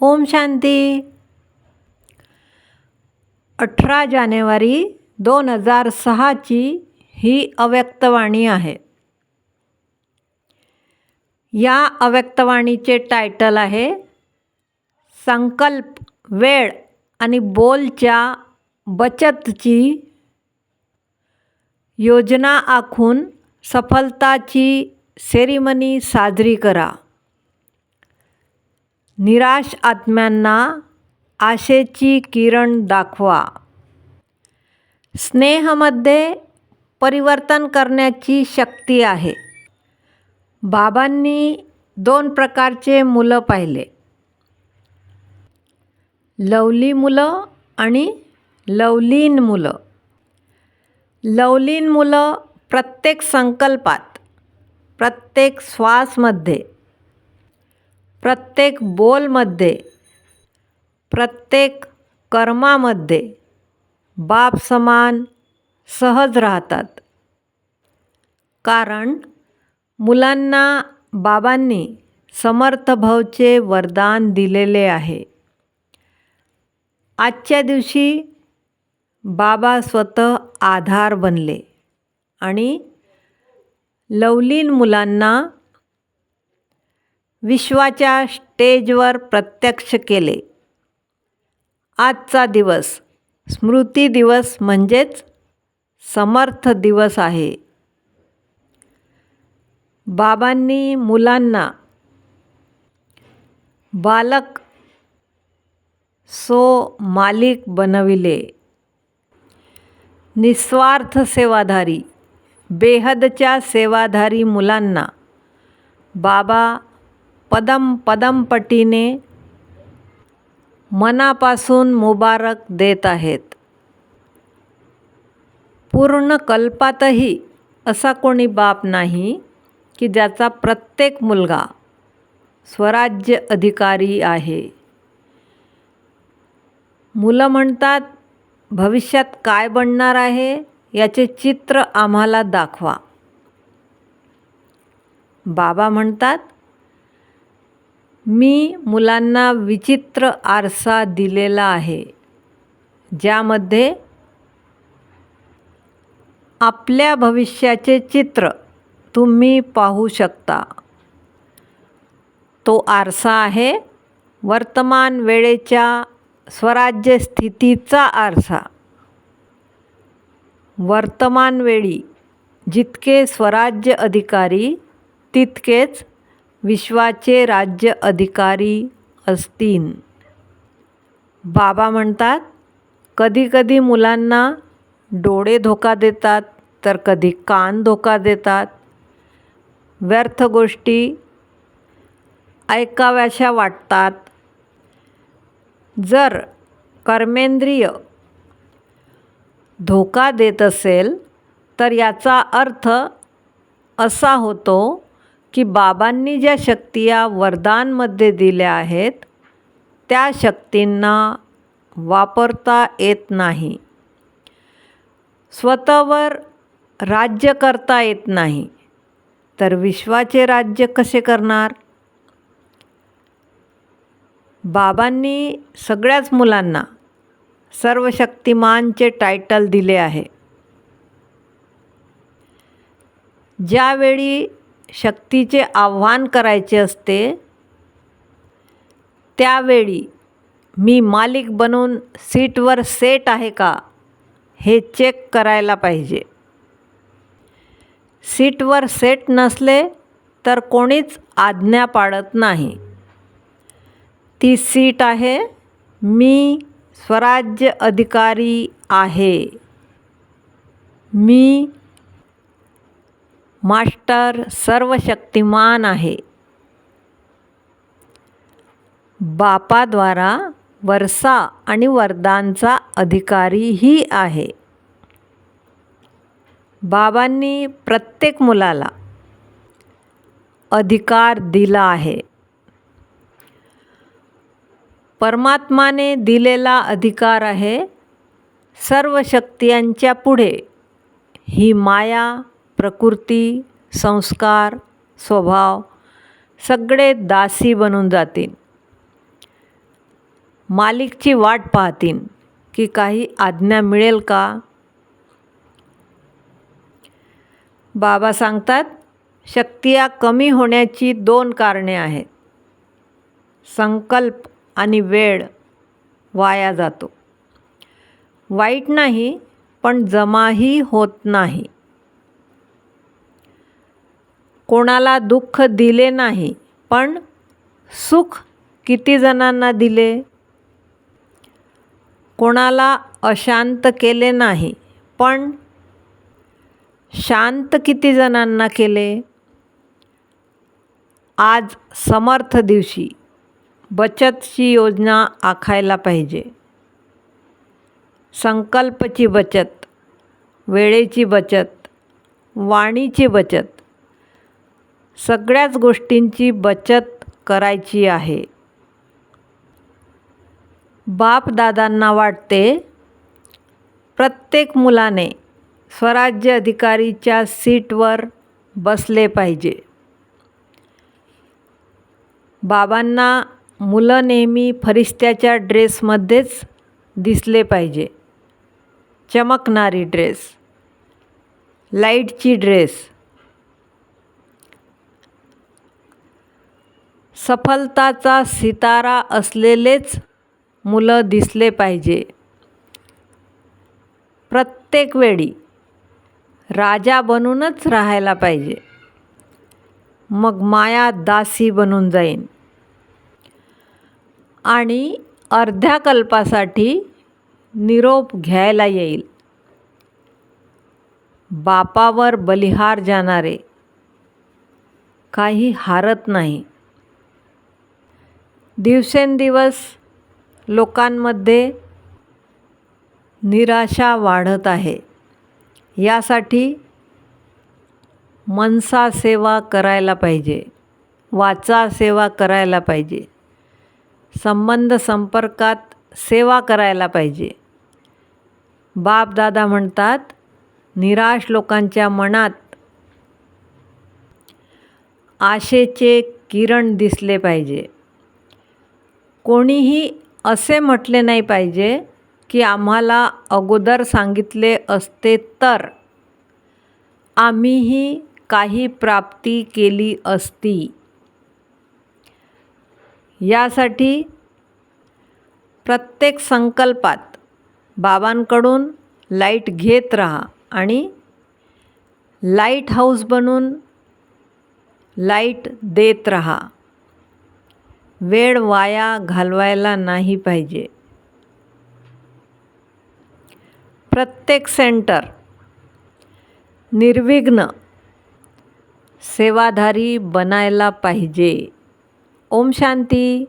ओम शांती. अठरा जानेवारी दोन हजार सहाची ही अव्यक्तवाणी आहे. या अव्यक्तवाणीचे टायटल आहे संकल्प वेळ आणि बोलच्या बचतची योजना आखून सफलताची सेरिमनी साजरी करा. निराश आत्म्यांना आशेची किरण दाखवा. स्नेहमध्ये परिवर्तन करण्याची शक्ती आहे. बाबांनी दोन प्रकारचे मुलं पाहिले. लवली मुलं आणि लवलीन मुलं. लवलीन मुलं प्रत्येक संकल्पात प्रत्येक श्वासमध्ये प्रत्येक बोलमध्ये प्रत्येक कर्मामध्ये बाप समान सहज राहतात. कारण मुलांना बाबांनी समर्थभावचे वरदान दिलेले आहे. आजच्या दिवशी बाबा स्वतः आधार बनले आणि लवलीन मुलांना विश्वाच्या स्टेजवर प्रत्यक्ष केले. आजचा दिवस स्मृती दिवस म्हणजेच समर्थ दिवस आहे. बाबांनी मुलांना बालक सो मालिक बनविले. निस्वार्थ सेवाधारी बेहदच्या सेवाधारी मुलांना बाबा पदम पदमपटीने मनापासून मुबारक देत आहेत. पूर्ण कल्पातही असा कोणी बाप नाही की ज्याचा प्रत्येक मुलगा स्वराज्य अधिकारी आहे. मुलं म्हणतात भविष्यात काय बनणार आहे याचे चित्र आम्हाला दाखवा. बाबा म्हणतात मी मुलांना विचित्र आरसा दिलेला आहे ज्यामध्ये आपल्या भविष्याचे चित्र तुम्ही पाहू शकता. तो आरसा आहे वर्तमान वेळेच्या स्वराज्य स्थितीचा आरसा. वर्तमान वेळी जितके स्वराज्य अधिकारी तितकेच विश्वाचे राज्य अधिकारी असतील बाबा म्हणतात कधीकधी मुलांना डोळे धोका देतात तर कधी कान धोका देतात. व्यर्थ गोष्टी ऐकाव्याशा वाटतात. जर कर्मेंद्रिय धोका देत असेल तर याचा अर्थ असा होतो की बाबांनी ज्या शक्ती या वरदानमध्ये दिल्या आहेत त्या शक्तींना वापरता येत नाही. स्वतःवर राज्य करता येत नाही. तर विश्वाचे राज्य कसे करणार? बाबांनी सगळ्याच मुलांना सर्व शक्तिमानचे टायटल दिले आहे. ज्यावेळी शक्तीचे आव्हान करायचे असते त्यावेळी मी मालिक बनून सीटवर सेट आहे का हे चेक करायला पाहिजे. सीटवर सेट नसले तर कोणीच आज्ञा पाडत नाही. ती सीट आहे मी स्वराज्य अधिकारी आहे. मी मास्टर सर्वशक्तिमान आहे. बापाद्वारा वरसा आणि वरदानचा अधिकारीही आहे. बाबांनी प्रत्येक मुलाला अधिकार दिला आहे. परमात्माने दिलेला अधिकार आहे. सर्व शक्तियांच्या पुढे ही माया प्रकृती संस्कार स्वभाव सगळे दासी बनून जातील. मालिकची वाट पाहतीन की काही आज्ञा मिळेल का? बाबा सांगतात शक्तिया कमी होण्याची दोन कारणे आहेत. संकल्प आणि वेळ वाया जातो. वाईट नाही पण जमाही होत नाही. कोणाला दुःख दिले नाही पण सुख किती जणांना दिले? कोणाला अशांत केले नाही पण शांत किती जणांना केले? आज समर्थ दिवशी बचतची योजना आखायला पाहिजे. संकल्पची बचत वेळेची बचत वाणीची बचत सगळ्याच गोष्टींची बचत करायची आहे. बापदादांना वाटते प्रत्येक मुलाने स्वराज्य अधिकारीच्या सीटवर बसले पाहिजे. बाबांना मुलं नेहमी फरिस्त्याच्या ड्रेसमध्येच दिसले पाहिजे. चमकणारी ड्रेस लाईटची ड्रेस सफलताचा सितारा असलेलेच मुलं दिसले पाहिजे. प्रत्येक वेळी राजा बनूनच राहायला पाहिजे. मग माया दासी बनून जाईन. आणि अर्ध्या कल्पासाठी निरोप घ्यायला येईल. बापावर बलिहार जाणारे काही हारत नाही. दिवसेंदिवस लोकांमध्ये निराशा वाढत आहे. यासाठी मनसा सेवा करायला पाहिजे. वाचा सेवा करायला पाहिजे. संबंध संपर्कात सेवा करायला पाहिजे. बापदादा म्हणतात निराश लोकांच्या मनात आशेचे किरण दिसले पाहिजे. कोणीही असे म्हटले नाही पाहिजे की आम्हाला अगोदर सांगितले असते तर. आम्हीही काही प्राप्ती केली असती. यासाठी प्रत्येक संकल्पात बाबांकडून लाइट घेत राहा आणि लाइट हाऊस बनून लाइट देत राहा. वेळ वाया घालवायला नाही पाहिजे. प्रत्येक सेंटर निर्विघ्न सेवाधारी बनायला पाहिजे. ओम शांती.